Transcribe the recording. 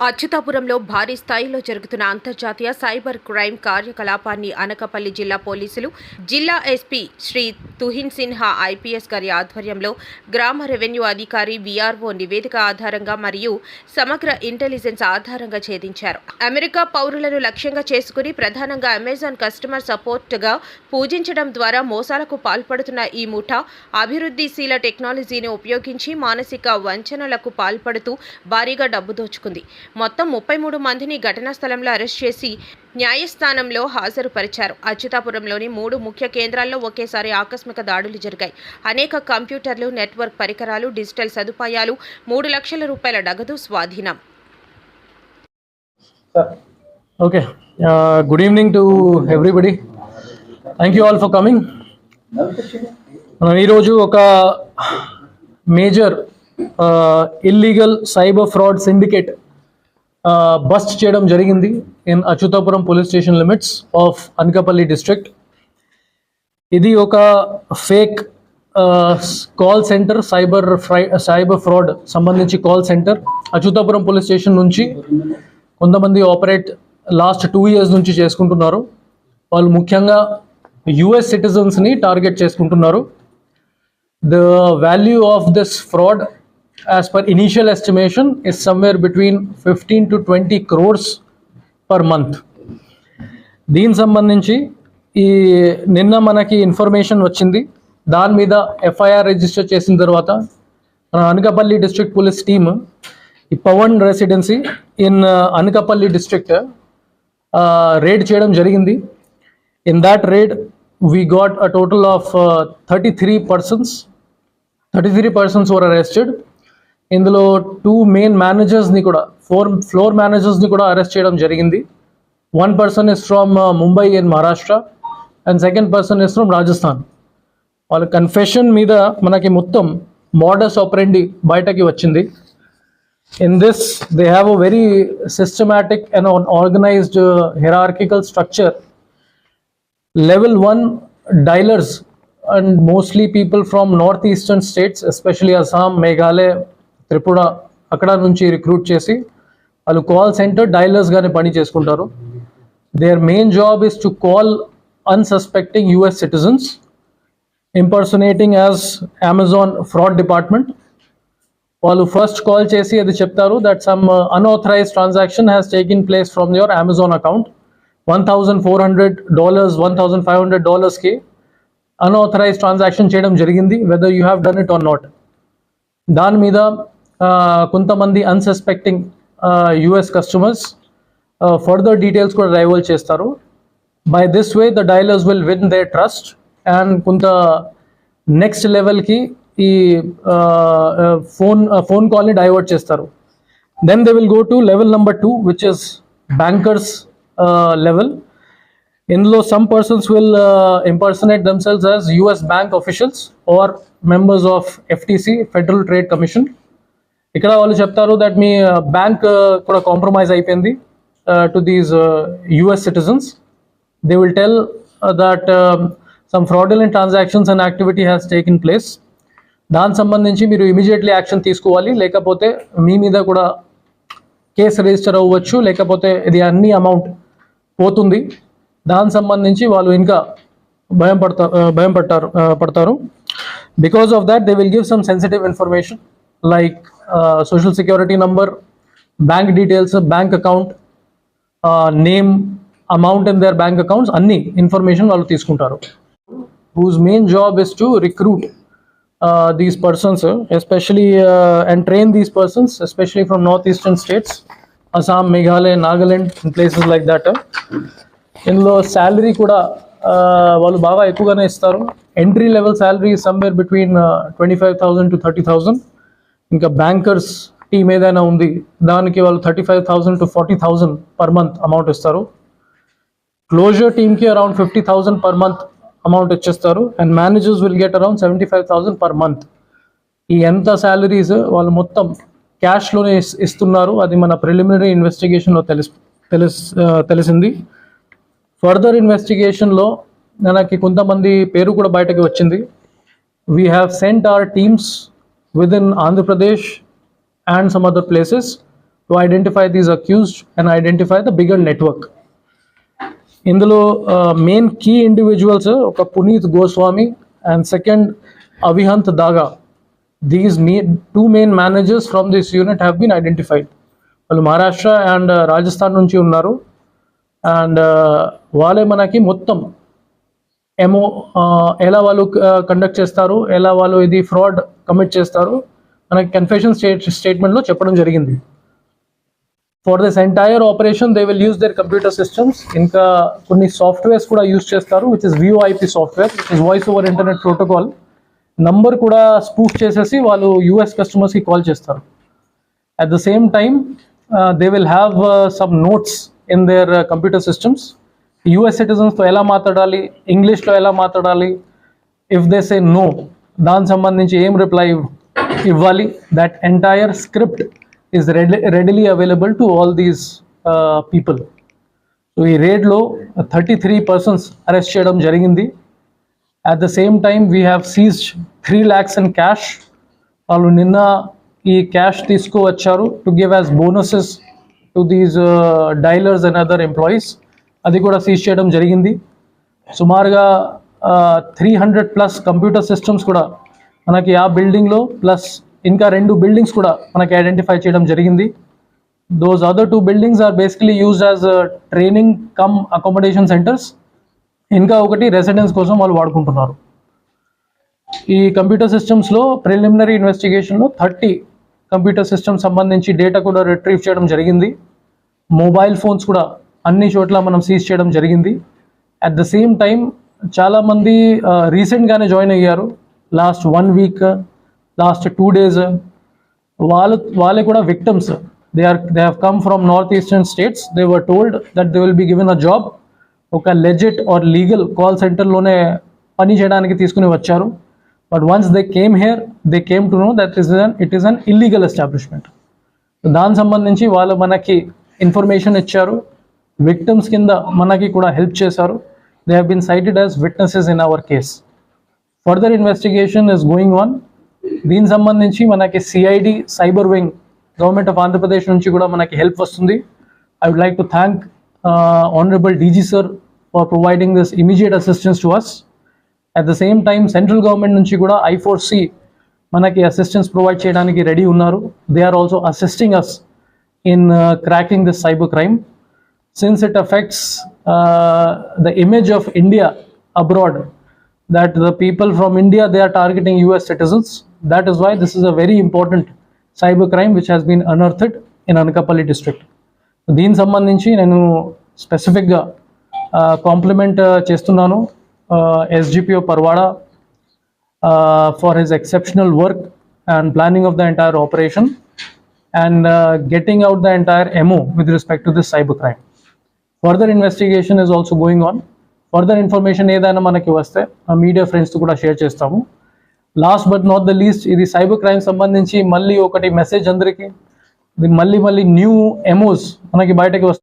అచ్యుతాపురంలో భారీ స్థాయిలో జరుగుతున్న అంతర్జాతీయ సైబర్ క్రైమ్ కార్యకలాపాన్ని అనకపల్లి జిల్లా పోలీసులు జిల్లా ఎస్పీ శ్రీ తుహిన్ సిన్హా ఐపీఎస్ గారి ఆధ్వర్యంలో గ్రామ రెవెన్యూ అధికారి విఆర్ఓ నివేదిక ఆధారంగా మరియు సమగ్ర ఇంటెలిజెన్స్ ఆధారంగా ఛేదించారు. అమెరికా పౌరులను లక్ష్యంగా చేసుకుని ప్రధానంగా అమెజాన్ కస్టమర్ సపోర్ట్గా పూజించడం ద్వారా మోసాలకు పాల్పడుతున్న ఈ ముఠా అభివృద్ధిశీల టెక్నాలజీని ఉపయోగించి మానసిక వంచనలకు పాల్పడుతూ భారీగా డబ్బు దోచుకుంది. మొత్తం ముప్పై మూడు మందిని ఘటనా స్థలంలో అరెస్ట్ చేసి న్యాయస్థానంలో హాజరుపరిచారు. అచ్యుతాపురంలోని మూడు ముఖ్య కేంద్రాల్లో ఒకేసారి ఆకస్మిక దాడులు జరిగాయి. అనేక కంప్యూటర్లు నెట్వర్క్ పరికరాలు డిజిటల్ సదుపాయాలు మూడు లక్షల రూపాయల నగదు స్వాధీనం. Okay good evening to everybody thank you all for coming మనం ఈరోజు ఒక major illegal cyber fraud syndicate bust చేయడం జరిగింది in Achyutapuram police station limits of Anakapalli district. ఇది ఒక fake call centre cyber fry cyber fraud సంబంధించి call centre. Achyutapuram police station నుంచి కొంతమంది ఆపరేట్ లాస్ట్ టూ ఇయర్స్ నుంచి చేసుకుంటున్నారు. వాళ్ళు ముఖ్యంగా యుఎస్ సిటిజన్స్ని టార్గెట్ చేసుకుంటున్నారు. The value of this fraud as per initial estimation is somewhere between fifteen to twenty crores per month దీనికి సంబంధించి ఈ నిన్న మనకి ఇన్ఫర్మేషన్ వచ్చింది. దాని మీద ఎఫ్ఐఆర్ రిజిస్టర్ చేసిన తర్వాత అనకాపల్లి డిస్ట్రిక్ట్ పోలీస్ టీమ్ ఈ Pavan residency in Anakapalli district raid చేయడం జరిగింది. In that raid we got a total of thirty three persons thirty three persons were arrested ఇందులో టూ మెయిన్ మేనేజర్స్ని కూడా ఫోర్ ఫ్లోర్ మేనేజర్స్ని కూడా అరెస్ట్ చేయడం జరిగింది. One person is from Mumbai in Maharashtra and second person is from Rajasthan వాళ్ళ confession మీద మనకి మొత్తం మోడస్ ఆపరెండి బయటకి వచ్చింది. In this they have a very systematic and organised hierarchical structure level one diallers and mostly people from north eastern states especially Assam Meghalaya Tripura అక్కడ నుంచి recruit చేసి వాళ్ళు కాల్ సెంటర్ డైలర్స్గానే పని చేసుకుంటారు. Their main job is to call unsuspecting US citizens impersonating as Amazon fraud department వాళ్ళు first call చేసి అది చెప్తారు that some unauthorised transaction has taken place from your Amazon account one thousand four hundred dollars one thousand five hundred డాలర్స్కి unauthorised transaction చేయడం జరిగింది whether you have done it or not దాని మీద కొంతమంది unsuspecting US customers further details కూడా rival చేస్తారు. By this way the diallers will win they trust and కొంత next లెవెల్కి ఈ ఫోన్ ఫోన్ కాల్ని డైవర్ట్ చేస్తారు. Then they will go to level number two which is bankers level ఇందులో some persons will impersonate themselves as US bank officials or members of FTC federal trade commission ఇక్కడ వాళ్ళు చెప్తారు that మీ uh, bank uh, కూడా compromise అయిపోయింది to these US citizens they will tell that some fraudulent transactions and activity has taken place దానికి సంబంధించి మీరు immediately action తీసుకోవాలి. లేకపోతే మీ మీద కూడా కేసు రిజిస్టర్ అవ్వచ్చు. లేకపోతే ఇది అన్ని అమౌంట్ పోతుంది. దానికి సంబంధించి వాళ్ళు ఇంకా భయం పడతారు uh, భయం పడతారు పడతారు. Because of that they will give some sensitive information like social security number bank details bank account name amount in their bank accounts అన్ని ఇన్ఫర్మేషన్ వాళ్ళు తీసుకుంటారు whose main job is to recruit uh, these persons, uh, especially uh, and train these persons, especially from northeastern states, Assam, Meghalaya, Nagaland, and places like that. uh. ఇందులో salary కూడా uh, వాళ్ళు బాగా ఎక్కువగానే ఇస్తారు entry level salary somewhere between twenty five thousand to thirty thousand ఇంకా bankers team ఏదైనా ఉంది. దానికి వాళ్ళు thirty five thousand to forty thousand per month amount ఇస్తారు. క్లోజర్ టీమ్కి around fifty thousand per month amount ఇచ్చేస్తారు. And managers will get around seventy five thousand per month ఈ ఎంత శాలరీస్ వాళ్ళు మొత్తం క్యాష్లోనే ఇస్తున్నారు. అది మన ప్రిలిమినరీ ఇన్వెస్టిగేషన్లో తెలిసి తెలిసి తెలిసింది. ఫర్దర్ ఇన్వెస్టిగేషన్లో మనకి కొంతమంది పేరు కూడా బయటకి వచ్చింది. We have sent our teams with in Andhra Pradesh and some other places to identify these accused and identify the bigger network. ఇందులో మెయిన్ కీ ఇండివిజువల్స్ ఒక Puneet Goswami and second Avihant Daga these me two main managers from this unit have been identified వాళ్ళు Maharashtra and Rajasthan నుంచి ఉన్నారు. And వాళ్ళే మనకి మొత్తం ఏమో ఎలా వాళ్ళు కండక్ట్ చేస్తారు ఎలా వాళ్ళు ఇది ఫ్రాడ్ కమిట్ చేస్తారు మనకి కన్ఫెషన్ స్టేట్ స్టేట్మెంట్లో చెప్పడం జరిగింది. For this entire operation they will use their computer systems ఇంకా కొన్ని సాఫ్ట్వేర్స్ కూడా యూస్ చేస్తారు which is VoIP software which is voice over internet protocol number కూడా స్పూఫ్ చేసేసి వాళ్ళు యూఎస్ కస్టమర్స్కి కాల్ చేస్తారు. At the same time they will have some notes in their computer systems US సిటిజన్స్తో ఎలా మాట్లాడాలి? ఇంగ్లీష్లో ఎలా మాట్లాడాలి? ఇఫ్ దే సే నో దానికి సంబంధించి ఏం రిప్లై ఇవ్వాలి? That entire script is ready readily available to all these people so ఈ రేడ్లో థర్టీ త్రీ పర్సన్స్ అరెస్ట్ చేయడం జరిగింది. At the same time we have seized three lakhs in cash వాళ్ళు నిన్న ఈ క్యాష్ తీసుకువచ్చారు to give as bonuses to these diallers and other employees అది కూడా సీజ్ చేయడం జరిగింది. సుమారుగా three hundred plus computer systems కూడా మనకి ఆ బిల్డింగ్లో ప్లస్ ఇంకా రెండు బిల్డింగ్స్ కూడా మనకి ఐడెంటిఫై చేయడం జరిగింది. Those other two buildings are basically use as training cum accommodation centres ఇంకా ఒకటి రెసిడెన్స్ కోసం వాళ్ళు వాడుకుంటున్నారు. ఈ కంప్యూటర్ సిస్టమ్స్లో ప్రిలిమినరీ ఇన్వెస్టిగేషన్లో థర్టీ కంప్యూటర్ సిస్టమ్ సంబంధించి డేటా కూడా రిట్రీవ్ చేయడం జరిగింది. మొబైల్ ఫోన్స్ కూడా అన్ని చోట్ల మనం సీజ్ చేయడం జరిగింది. అట్ ద సేమ్ టైం చాలామంది రీసెంట్గానే జాయిన్ అయ్యారు. Last one week last two days వాళ్ళు వాళ్ళే కూడా victims they are they have come from north eastern states they were told that they will be given a job ఒక legit or legal call సెంటర్లోనే పని చేయడానికి తీసుకుని వచ్చారు. But once they came here they came to know that is an it is an illegal establishment దానికి సంబంధించి వాళ్ళు మనకి ఇన్ఫర్మేషన్ ఇచ్చారు. విక్టిమ్స్ కింద మనకి కూడా హెల్ప్ చేశారు. They have been cited as witnesses in our case further investigation is going on దీనికి సంబంధించి మనకి CID cyber wing government of Andhra Pradesh నుంచి కూడా మనకి హెల్ప్ వస్తుంది. I would like to thank honourable DG sir for providing this immediate assistance to us at the same time central government నుంచి కూడా I four C మనకి అసిస్టెన్స్ ప్రొవైడ్ చేయడానికి ready ఉన్నారు. They are also assisting us in cracking this cyber crime since it affects uh, the image of India abroad, that the people from India they are targeting US citizens. That is why this is a very important cyber crime which has been unearthed in Anakapalli district. దీనికి సంబంధించి నేను స్పెసిఫిక్గా complement చేస్తున్నాను SGPO Parwada for his exceptional work and planning of the entire operation and getting out the entire MO with respect to this cyber crime Further investigation is also going on further information ఏదైనా మనకి వస్తే ఆ media ఫ్రెండ్స్తో కూడా share చేస్తాము. Last but not the least ఇది cyber crime సంబంధించి మళ్ళీ ఒకటి మెసేజ్ అందరికీ. ఇది మళ్ళీ మళ్ళీ న్యూ ఎమోస్ మనకి బయటకి వస్తాయి.